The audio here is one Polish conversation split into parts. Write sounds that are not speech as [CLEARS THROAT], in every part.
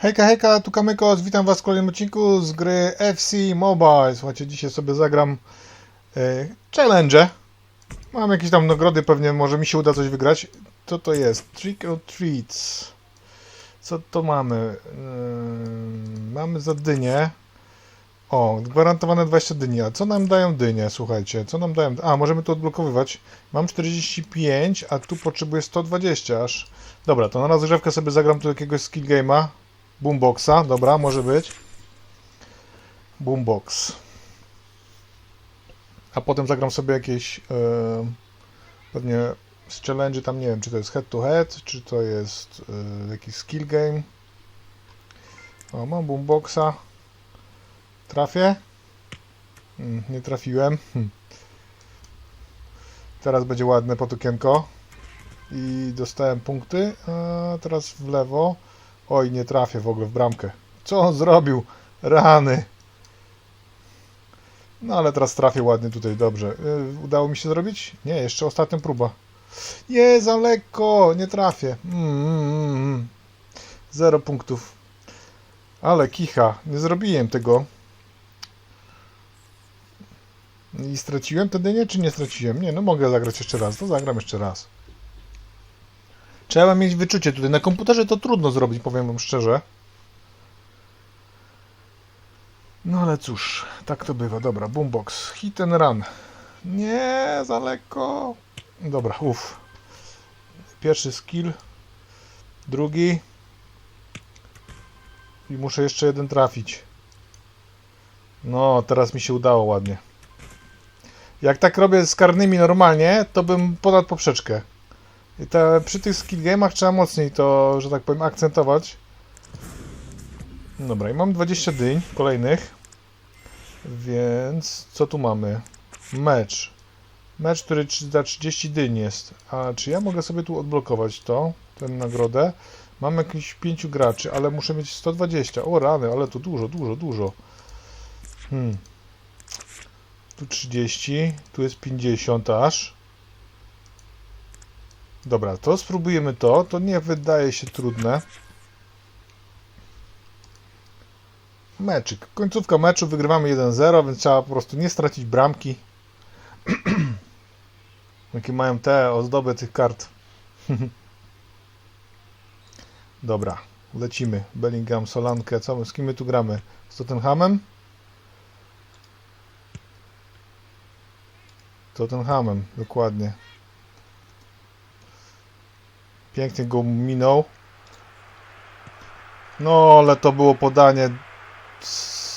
Hejka, hejka, tu Kamykos, witam was w kolejnym odcinku z gry FC Mobile. Słuchajcie, dzisiaj sobie zagram e, challenge. Mam jakieś tam nagrody, pewnie może mi się uda coś wygrać. Co to jest? Trick or Treats. Co to mamy? Mamy za dynię. O, gwarantowane 20 dyni. A co nam dają dynie? Słuchajcie, co nam dają? A, możemy to odblokowywać. Mam 45, a tu potrzebuję 120 aż. Dobra, to na rozgrzewkę sobie zagram tu jakiegoś skill game'a. Boomboxa, dobra, może być. Boombox. A potem zagram sobie jakieś e, pewnie z challenge tam nie wiem, czy to jest head to head, czy to jest e, jakiś skill game. O, mam boomboxa. Trafię? Mm, nie trafiłem. Hm. Teraz będzie ładne potukienko. I dostałem punkty. A teraz w lewo. Oj, nie trafię w ogóle w bramkę. Co on zrobił? Rany. No ale teraz trafię ładnie tutaj, dobrze. Yy, udało mi się zrobić? Nie, jeszcze ostatnia próba. Nie, za lekko, nie trafię. Mm, mm, mm. Zero punktów. Ale kicha, nie zrobiłem tego. I straciłem wtedy nie, czy nie straciłem? Nie, no mogę zagrać jeszcze raz, to zagram jeszcze raz. Trzeba mieć wyczucie tutaj. Na komputerze to trudno zrobić, powiem wam szczerze. No ale cóż, tak to bywa. Dobra, boombox. Hit and run. Nie, za lekko. Dobra, uff. Pierwszy skill. Drugi. I muszę jeszcze jeden trafić. No, teraz mi się udało ładnie. Jak tak robię z karnymi normalnie, to bym ponad poprzeczkę. Te, przy tych skill game'ach trzeba mocniej to, że tak powiem, akcentować. Dobra, i mam 20 dyń kolejnych. Więc co tu mamy? Mecz. Mecz, który za 30 dyń jest. A czy ja mogę sobie tu odblokować to, tę nagrodę? Mam jakieś 5 graczy, ale muszę mieć 120. O rany, ale to dużo, dużo, dużo. Hmm. Tu 30, tu jest 50 aż. Dobra, to spróbujemy to. To nie wydaje się trudne. Meczyk. Końcówka meczu, wygrywamy 1-0, więc trzeba po prostu nie stracić bramki. [CLEARS THROAT] Jakie mają te ozdoby tych kart. [LAUGHS] Dobra, lecimy. Bellingham, Solankę, co my, z kim my tu gramy? Z Tottenhamem? Tottenhamem, dokładnie. Pięknie go minął. No, ale to było podanie.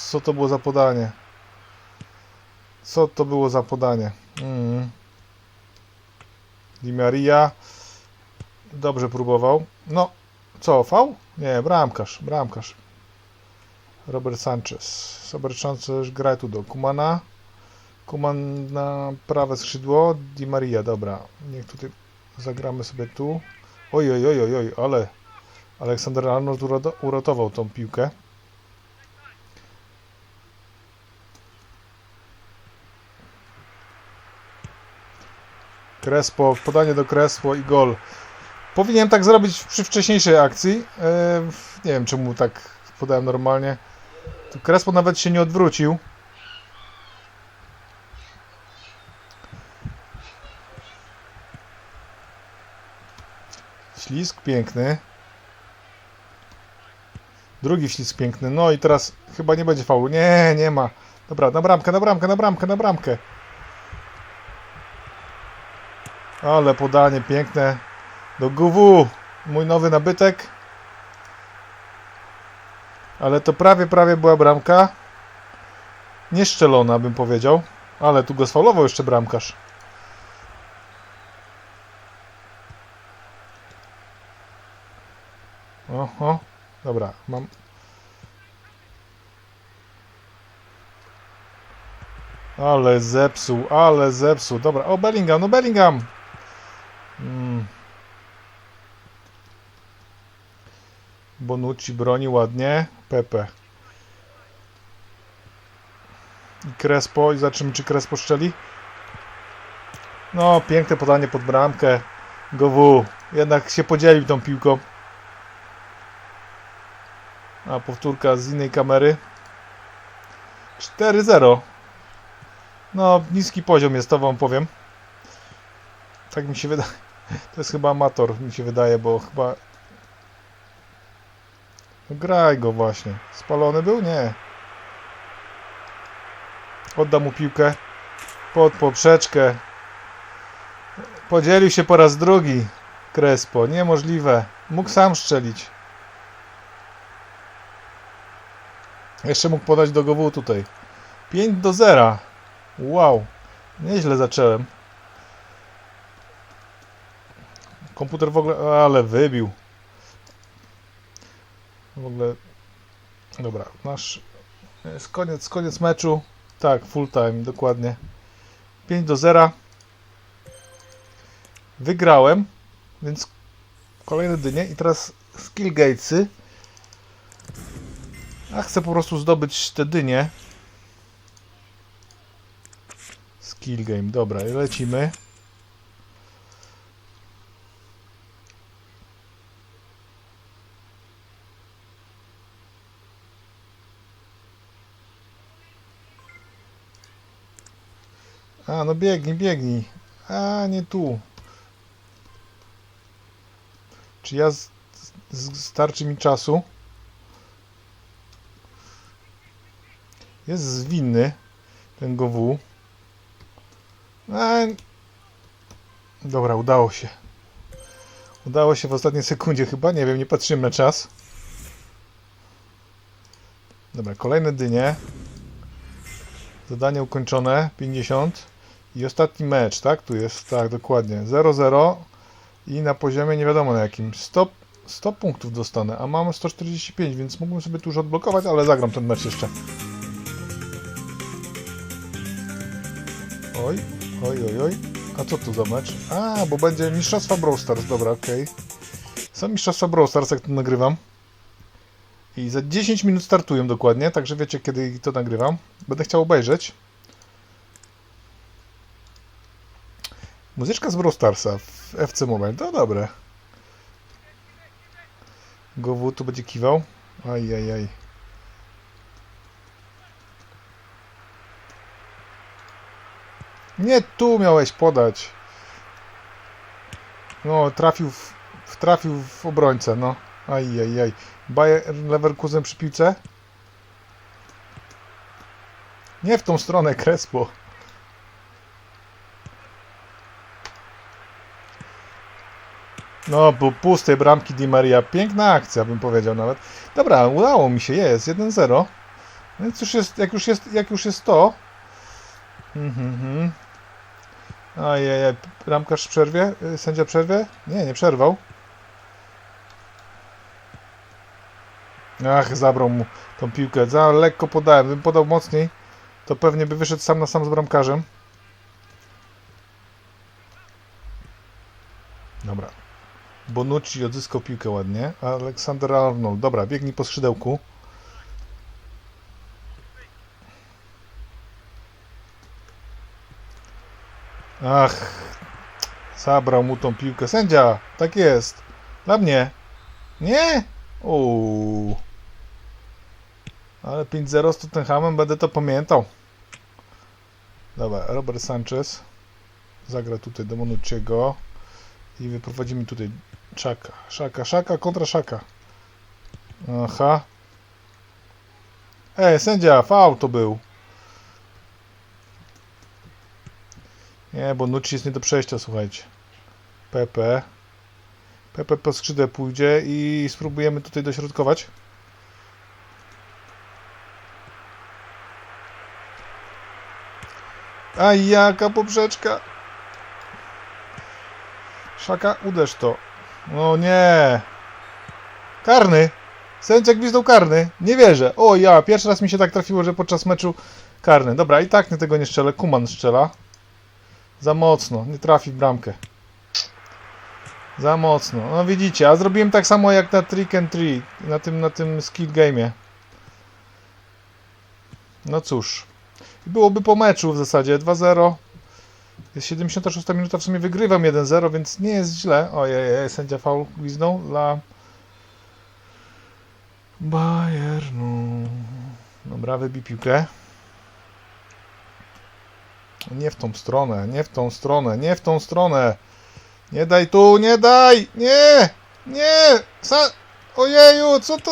Co to było za podanie? Co to było za podanie? Mm. Di Maria. Dobrze próbował. No, co, fał? Nie, bramkarz, bramkarz. Robert Sanchez. Robert Sanchez gra tu do Kumana. Kuman na prawe skrzydło. Di Maria, dobra. Niech tutaj zagramy sobie tu. Oj, oj, oj, oj, oj, ale Aleksander Arnold uratował tą piłkę. Crespo, podanie do Crespo i gol. Powinienem tak zrobić przy wcześniejszej akcji. E, nie wiem, czemu tak podałem normalnie. Tu Crespo nawet się nie odwrócił. Ślisk piękny. Drugi ślisk piękny. No i teraz chyba nie będzie faulu. Nie, nie ma. Dobra, na bramkę, na bramkę, na bramkę, na bramkę. Ale podanie piękne. Do GW. Mój nowy nabytek. Ale to prawie, prawie była bramka. Nieszczelona, bym powiedział. Ale tu go sfaulował jeszcze bramkarz. Oho, dobra, mam. Ale zepsuł, ale zepsuł. Dobra, o Bellingham, no Bellingham. Mm. Bonucci broni ładnie. Pepe. I Crespo. I zobaczymy, czy Crespo szczeli. No, piękne podanie pod bramkę. Gowu. Jednak się podzielił tą piłką. A powtórka z innej kamery. 4-0. No, niski poziom jest, to wam powiem. Tak mi się wydaje. [LAUGHS] To jest chyba amator, mi się wydaje, bo chyba... No, graj go właśnie. Spalony był? Nie. Oddam mu piłkę. Pod poprzeczkę. Podzielił się po raz drugi. Crespo. Niemożliwe. Mógł sam strzelić. Jeszcze mógł podać do GW tutaj. 5 do 0. Wow. Nieźle zacząłem. Komputer w ogóle... Ale wybił. W ogóle... Dobra, nasz... Jest koniec, koniec meczu. Tak, full time, dokładnie. 5 do 0. Wygrałem, więc kolejne dynie i teraz skillgatesy. A chcę po prostu zdobyć te dynie. Skill game, dobra, lecimy. A, no biegnij, biegnij. A, nie tu. Czy ja z, z, starczy mi czasu? Jest zwinny ten GoW. A, dobra, udało się. Udało się w ostatniej sekundzie chyba, nie wiem, nie patrzyłem na czas. Dobra, kolejne dynie. Zadanie ukończone, 50. I ostatni mecz, tak? Tu jest, tak, dokładnie. 0-0 i na poziomie nie wiadomo na jakim. 100, 100 punktów dostanę, a mamy 145, więc mógłbym sobie tu już odblokować, ale zagram ten mecz jeszcze. Oj, oj, oj, oj. A co tu za mecz? A, bo będzie Mistrzostwa Brawl Stars, dobra, okej. Okay. Są Mistrzostwa Brawl Stars, jak to nagrywam. I za 10 minut startują dokładnie, także wiecie kiedy to nagrywam. Będę chciał obejrzeć. Muzyczka z Brawl Starsa w FC Mobile, to dobre. Gowu tu będzie kiwał. Aj, aj, aj. Nie tu miałeś podać. No, trafił w, trafił w obrońcę, no. Aj, aj, aj. Bayer Leverkusen przy piłce? Nie w tą stronę, Crespo. No, bo pustej bramki Di Maria. Piękna akcja, bym powiedział nawet. Dobra, udało mi się, jest 1-0. Więc już jest, jak już jest, jak już jest to. Mhm. mhm. Ajajaj, bramkarz przerwie? Y, sędzia przerwie? Nie, nie przerwał. Ach, zabrał mu tą piłkę. Za lekko podałem. Gdybym podał mocniej, to pewnie by wyszedł sam na sam z bramkarzem. Dobra. Bonucci odzyskał piłkę ładnie. Aleksander Arnold. Dobra, biegnij po skrzydełku. Ach, zabrał mu tą piłkę. Sędzia, tak jest. Dla mnie. Nie? Uuu. Ale 5-0 z Tottenhamem, będę to pamiętał. Dobra, Robert Sanchez zagra tutaj do Monucciego i wyprowadzimy tutaj Szaka, szaka, szaka kontra szaka. Aha. Ej, sędzia, faul to był. Nie, bo Nucci jest nie do przejścia, słuchajcie. Pepe. Pepe po skrzydle pójdzie i spróbujemy tutaj dośrodkować. A jaka poprzeczka! Szaka, uderz to. No nie. Karny. Sędzia gwizdał karny. Nie wierzę. O ja, pierwszy raz mi się tak trafiło, że podczas meczu karny. Dobra, i tak nie tego nie strzelę. Kuman strzela. Za mocno. Nie trafi w bramkę. Za mocno. No widzicie, a zrobiłem tak samo jak na Trick and Tree. Na tym, na tym skill game'ie. No cóż. Byłoby po meczu w zasadzie 2-0. Jest 76 minuta, w sumie wygrywam 1-0, więc nie jest źle. Ojej, sędzia faul gwiznął dla Bayer No. Dobra, wybij piłkę. Nie w tą stronę, nie w tą stronę, nie w tą stronę. Nie daj tu, nie daj! Nie! Nie! Sa Ojeju, co to...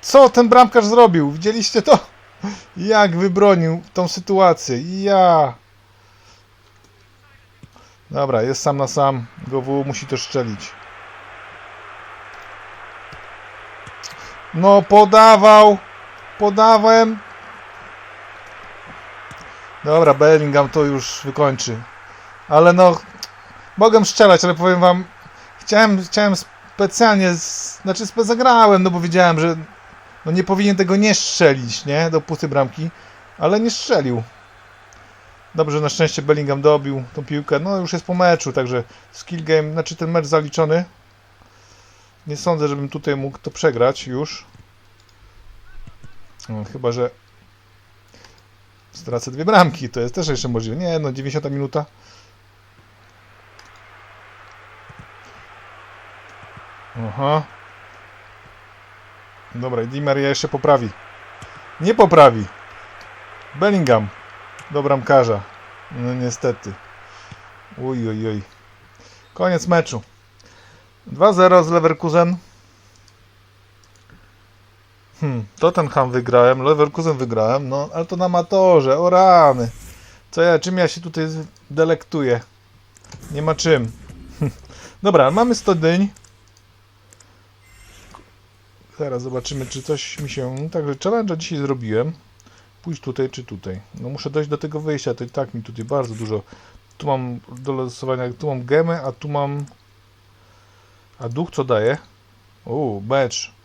Co ten bramkarz zrobił? Widzieliście to? Jak wybronił tą sytuację. Ja... Dobra, jest sam na sam. GW musi to szczelić. No, podawał! Podałem! Dobra, Bellingham to już wykończy. Ale no, mogę strzelać, ale powiem wam, chciałem, chciałem specjalnie, znaczy zagrałem, no bo wiedziałem, że no nie powinien tego nie strzelić, nie, do pustej bramki, ale nie strzelił. Dobrze, na szczęście Bellingham dobił tą piłkę, no już jest po meczu, także skill game, znaczy ten mecz zaliczony. Nie sądzę, żebym tutaj mógł to przegrać już. No, chyba, że stracę dwie bramki, to jest też jeszcze możliwe. Nie, no 90 minuta. Aha. Dobra, i Di Maria jeszcze poprawi. Nie poprawi. Bellingham. Do bramkarza. No niestety. Uj, uj, uj. Koniec meczu. 2-0 z Leverkusen. Hmm, Tottenham wygrałem, Leverkusen wygrałem, no ale to na amatorze, o rany. Co ja, czym ja się tutaj delektuję? Nie ma czym. [LAUGHS] Dobra, mamy 100 dyń. Zaraz zobaczymy, czy coś mi się... Także challenge dzisiaj zrobiłem. Pójść tutaj, czy tutaj. No muszę dojść do tego wyjścia, to i tak mi tutaj bardzo dużo... Tu mam do losowania, tu mam gemę, a tu mam... A duch co daje? O, mecz.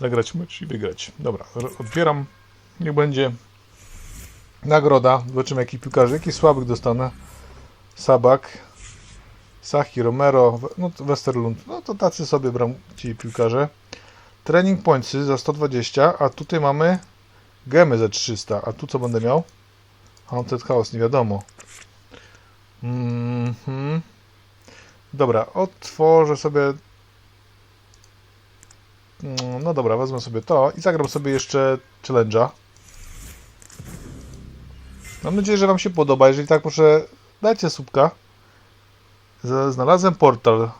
Zagrać mecz i wygrać. Dobra, otwieram. Niech będzie nagroda. Zobaczymy jaki piłkarzy, jaki słabych dostanę. Sabak, Sachi, Romero, no Westerlund. No to tacy sobie bram ci piłkarze. Training pointsy za 120, a tutaj mamy gemy za 300. A tu co będę miał? Haunted House, nie wiadomo. -hmm. Dobra, otworzę sobie. No dobra, wezmę sobie to i zagram sobie jeszcze challenge'a. Mam nadzieję, że Wam się podoba. Jeżeli tak, proszę dajcie słupka. Znalazłem portal.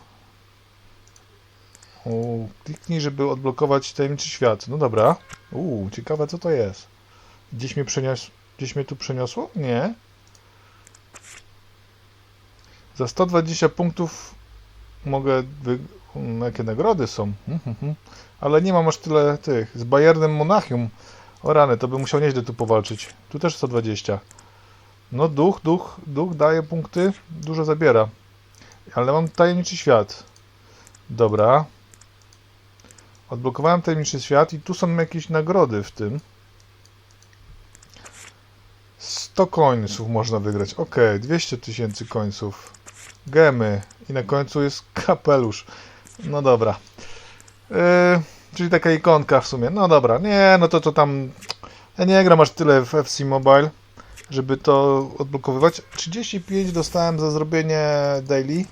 Kliknij, żeby odblokować tajemniczy świat. No dobra. Uuu, ciekawe co to jest. Gdzieś mnie przeniosło? Gdzieś mnie tu przeniosło? Nie. Za 120 punktów mogę... Wy... Jakie nagrody są. Ale nie mam aż tyle tych. Z Bayernem Monachium. O rany, to by musiał nieźle tu powalczyć. Tu też 120. No duch, duch, duch daje punkty. Dużo zabiera. Ale mam tajemniczy świat. Dobra. Odblokowałem tajemniczy świat i tu są jakieś nagrody w tym. 100 końców można wygrać. Ok, 200 tysięcy końców. Gemy. I na końcu jest kapelusz. No dobra. Yy, czyli taka ikonka w sumie. No dobra. Nie, no to to tam... Ja nie gram aż tyle w FC Mobile, żeby to odblokowywać. 35 dostałem za zrobienie daily.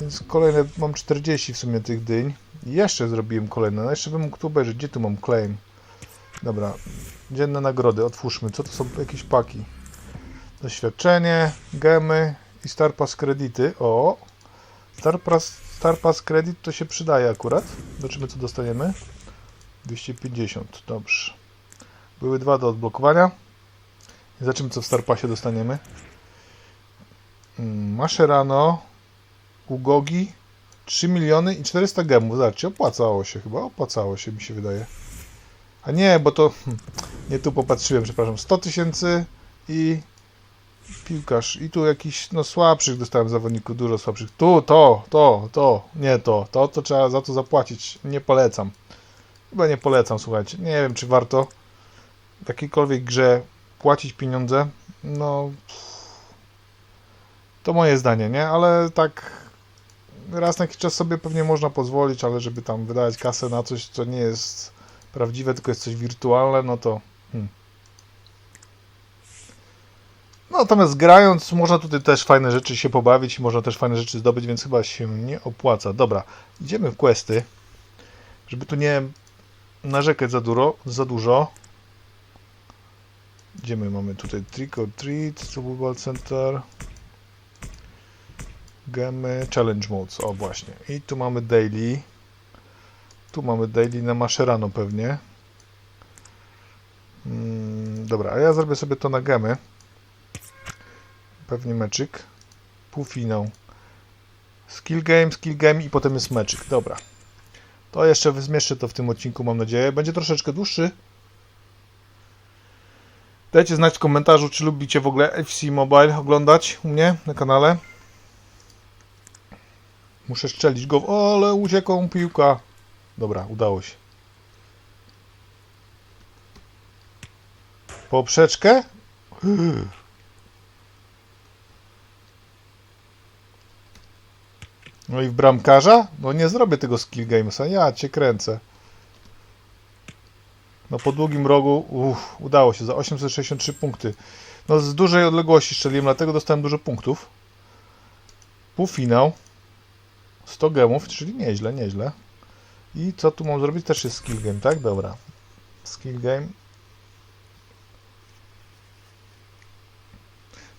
Więc kolejne, mam 40 w sumie tych dyń. Jeszcze zrobiłem kolejne. No jeszcze bym mógł tu obejrzeć. Gdzie tu mam claim? Dobra. Dzienne nagrody. Otwórzmy. Co to są jakieś paki? Doświadczenie, gemy i Star Pass kredyty. O! Star Pass, Star Pass Credit to się przydaje akurat. Zobaczymy co dostaniemy. 250. Dobrze. Były dwa do odblokowania. Zobaczymy co w Star Passie dostaniemy. Maszerano. Ugogi 3 miliony i 400 gemów. Zobaczcie, opłacało się chyba. Opłacało się, mi się wydaje. A nie, bo to... Hmm, nie tu popatrzyłem, przepraszam. 100 tysięcy i piłkarz. I tu jakiś, no słabszych dostałem zawodników, dużo słabszych. Tu, to, to, to, nie to. To, to trzeba za to zapłacić. Nie polecam. Chyba nie polecam, słuchajcie. Nie wiem, czy warto w jakiejkolwiek grze płacić pieniądze. No... To moje zdanie, nie? Ale tak raz na jakiś czas sobie pewnie można pozwolić, ale żeby tam wydawać kasę na coś, co nie jest prawdziwe, tylko jest coś wirtualne, no to... Hmm. No, natomiast grając, można tutaj też fajne rzeczy się pobawić i można też fajne rzeczy zdobyć, więc chyba się nie opłaca. Dobra, idziemy w questy, żeby tu nie narzekać za dużo. Za dużo. Gdzie my mamy tutaj Trick or Treat, Football Center, Gemy, Challenge Modes, o właśnie. I tu mamy Daily. Tu mamy Daily na Maszerano pewnie. Mm, dobra, a ja zrobię sobie to na Gemy. Pewnie meczyk. Półfinał. Skill game, skill game i potem jest meczyk. Dobra. To jeszcze zmieszczę to w tym odcinku, mam nadzieję. Będzie troszeczkę dłuższy. Dajcie znać w komentarzu, czy lubicie w ogóle FC Mobile oglądać u mnie na kanale. Muszę strzelić go. O, ale uciekła piłka. Dobra, udało się. Poprzeczkę? No i w bramkarza? No nie zrobię tego skill gamesa, ja cię kręcę. No po długim rogu, uff, udało się, za 863 punkty. No z dużej odległości strzeliłem, dlatego dostałem dużo punktów. Półfinał. 100 gemów, czyli nieźle, nieźle. I co tu mam zrobić? Też jest skill game, tak? Dobra. Skill game.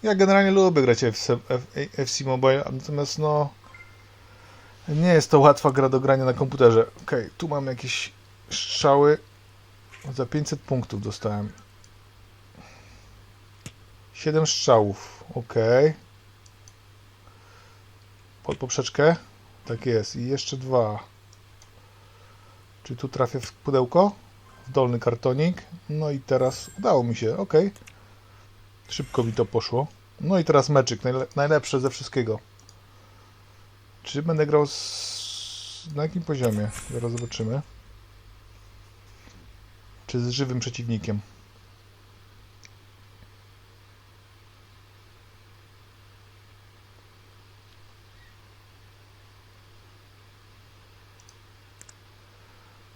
Ja generalnie lubię grać FC, FC Mobile, natomiast no nie jest to łatwa gra do grania na komputerze. Ok, tu mam jakieś strzały. Za 500 punktów dostałem. 7 strzałów. Ok. Pod poprzeczkę? Tak jest. I jeszcze dwa. Czy tu trafię w pudełko? W dolny kartonik. No i teraz udało mi się. Ok. Szybko mi to poszło. No i teraz meczyk. Najle najlepsze ze wszystkiego. Czy będę grał z... na jakim poziomie? Zaraz zobaczymy. Czy z żywym przeciwnikiem?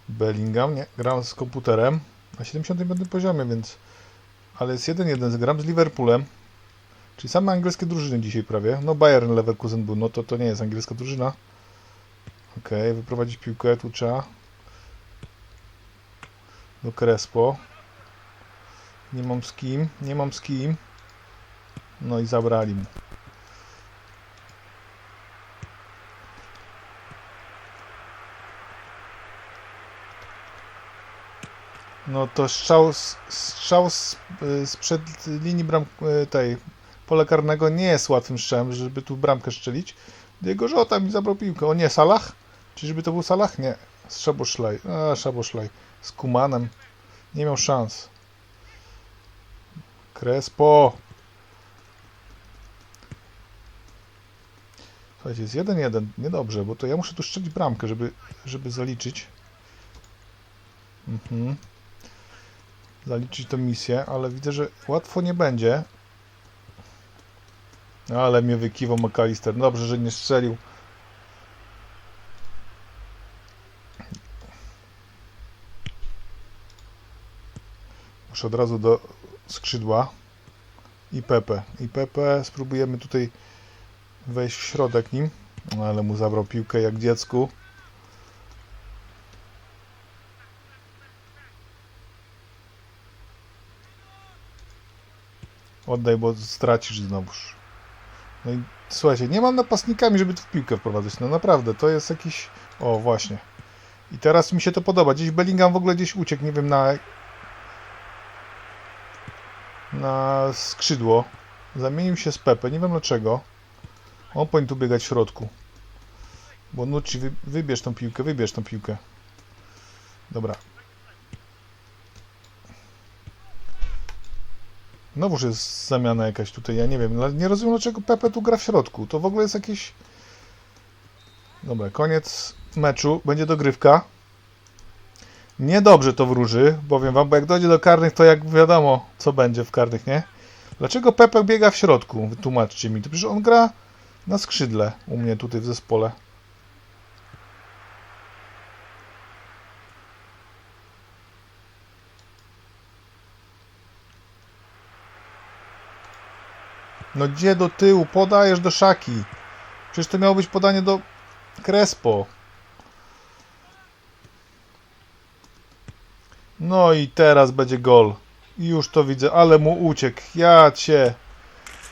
Bellingham, nie, gram z komputerem na 75 poziomie, więc ale jest 1-1 gram z Liverpoolem. Czyli same angielskie drużyny dzisiaj prawie. No Bayern Leverkusen był, no to to nie jest angielska drużyna. Ok, wyprowadzić piłkę, tu trzeba. Do Crespo. Nie mam z kim, nie mam z kim. No i zabrali mu. No to strzał, strzał z, sprzed linii bram tej pole karnego nie jest łatwym strzałem, żeby tu bramkę strzelić. Jego żota mi zabrał piłkę. O nie, Salah? Czyżby to był Salah? Nie. Szaboszlaj. A, Szaboszlaj. Z Kumanem. Nie miał szans. Crespo. Słuchajcie, jest 1-1. Niedobrze, bo to ja muszę tu strzelić bramkę, żeby, żeby zaliczyć. Mhm. Zaliczyć tę misję, ale widzę, że łatwo nie będzie. Ale mnie wykiwał McAllister. Dobrze, że nie strzelił. Muszę od razu do skrzydła. I Pepe. I Pepe spróbujemy tutaj wejść w środek nim. No, ale mu zabrał piłkę jak dziecku. Oddaj, bo stracisz znowuż. No i słuchajcie, nie mam napastnikami, żeby tu w piłkę wprowadzać. No naprawdę, to jest jakiś... O, właśnie. I teraz mi się to podoba. Gdzieś Bellingham w ogóle gdzieś uciekł, nie wiem, na... Na skrzydło. Zamienił się z Pepe, nie wiem dlaczego. On powinien tu biegać w środku. Bo Nucci, wy, wybierz tą piłkę, wybierz tą piłkę. Dobra. Znowuż jest zamiana jakaś tutaj, ja nie wiem. Nie rozumiem, dlaczego Pepe tu gra w środku. To w ogóle jest jakieś... Dobra, koniec meczu. Będzie dogrywka. Niedobrze to wróży, powiem wam, bo jak dojdzie do karnych, to jak wiadomo, co będzie w karnych, nie? Dlaczego Pepe biega w środku? Wytłumaczcie mi. To przecież on gra na skrzydle u mnie tutaj w zespole. No gdzie do tyłu? Podajesz do szaki. Przecież to miało być podanie do Crespo. No i teraz będzie gol. Już to widzę, ale mu uciekł. Ja cię.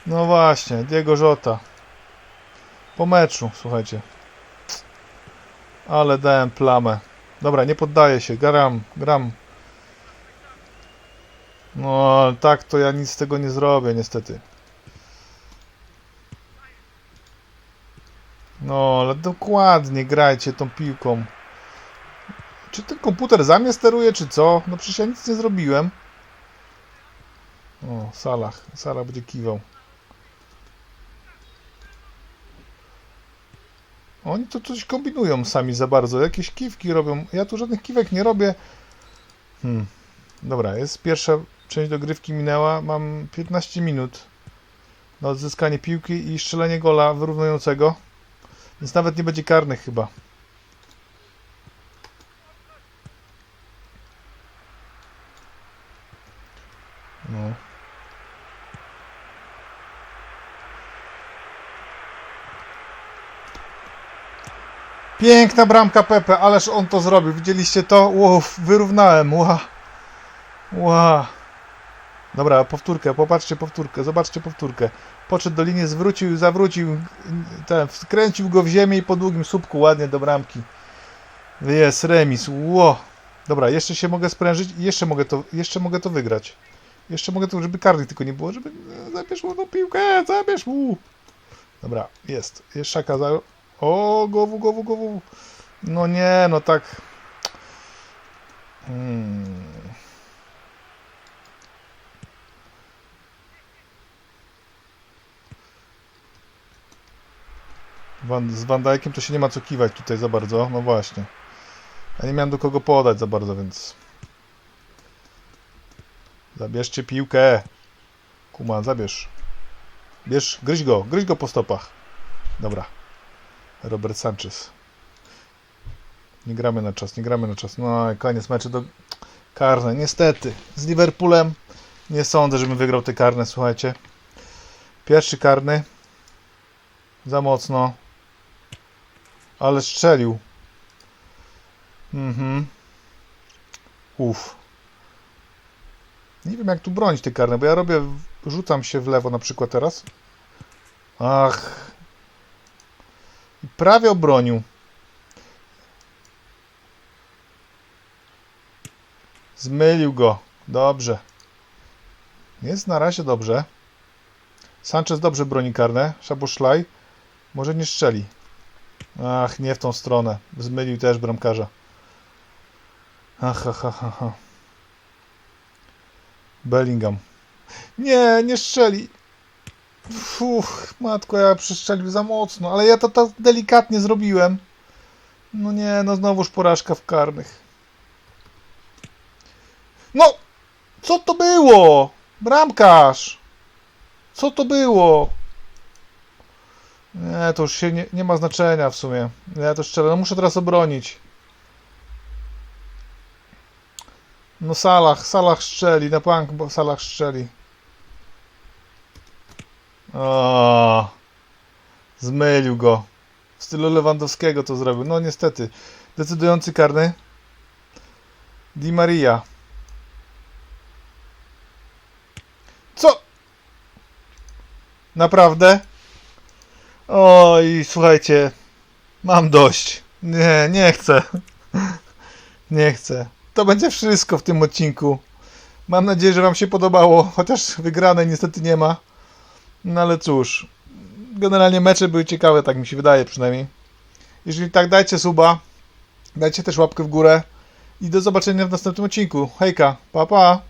No właśnie, Diego Żota. Po meczu, słuchajcie. Ale dałem plamę. Dobra, nie poddaję się. Gram, gram. No, tak to ja nic z tego nie zrobię, niestety. No, ale dokładnie grajcie tą piłką. Czy ten komputer za mnie steruje, czy co? No przecież ja nic nie zrobiłem. O, Salah. Salah będzie kiwał. Oni to coś kombinują sami za bardzo. Jakieś kiwki robią. Ja tu żadnych kiwek nie robię. Hmm. Dobra, jest pierwsza część dogrywki minęła. Mam 15 minut na odzyskanie piłki i strzelenie gola wyrównującego. Więc nawet nie będzie karnych chyba. No. Piękna bramka Pepe, ależ on to zrobił. Widzieliście to? Wow, wyrównałem. Ła. Ła. Dobra, powtórkę, popatrzcie powtórkę, zobaczcie powtórkę. Podszedł do linii, zwrócił, zawrócił, ten, wkręcił go w ziemię i po długim słupku ładnie do bramki. Jest remis. Ło. Dobra, jeszcze się mogę sprężyć i jeszcze mogę to, jeszcze mogę to wygrać. Jeszcze mogę to, żeby karnych tylko nie było, żeby e, zabierz mu tą piłkę, zabierz mu. Dobra, jest. Jest szaka za... O, gowu, gowu, gowu. No nie, no tak. Hmm. Van, z Van Dijkiem to się nie ma co kiwać tutaj za bardzo, no właśnie. Ja nie miałem do kogo podać za bardzo, więc... Zabierzcie piłkę. Kuman, zabierz. Bierz, gryź go, gryź go po stopach. Dobra. Robert Sanchez. Nie gramy na czas, nie gramy na czas. No i koniec meczu do karne. Niestety, z Liverpoolem nie sądzę, żebym wygrał te karne, słuchajcie. Pierwszy karny. Za mocno. Ale strzelił. Mhm. Uff. Nie wiem jak tu bronić te karne, bo ja robię, rzucam się w lewo na przykład teraz. Ach. I prawie obronił. Zmylił go. Dobrze. Jest na razie dobrze. Sanchez dobrze broni karne. Szabuszlaj. Może nie strzeli. Ach, nie w tą stronę. Zmylił też bramkarza. Ach, ach, ach, ach. ach. Bellingham. Nie, nie strzeli. Fuch, matko, ja przestrzelił za mocno, ale ja to tak delikatnie zrobiłem. No nie, no znowuż porażka w karnych. No! Co to było? Bramkarz! Co to było? Nie, to już się nie, nie ma znaczenia w sumie. Ja to szczerze, no muszę teraz obronić. No Salah, Salah strzeli, na plank, bo Salah strzeli. O, zmylił go. W stylu Lewandowskiego to zrobił. No niestety. Decydujący karny. Di Maria. Co? Naprawdę? Oj, słuchajcie. Mam dość. Nie, nie chcę. [LAUGHS] Nie chcę. To będzie wszystko w tym odcinku. Mam nadzieję, że Wam się podobało, chociaż wygranej niestety nie ma. No ale cóż, generalnie mecze były ciekawe, tak mi się wydaje przynajmniej. Jeżeli tak, dajcie suba, dajcie też łapkę w górę i do zobaczenia w następnym odcinku. Hejka, pa pa!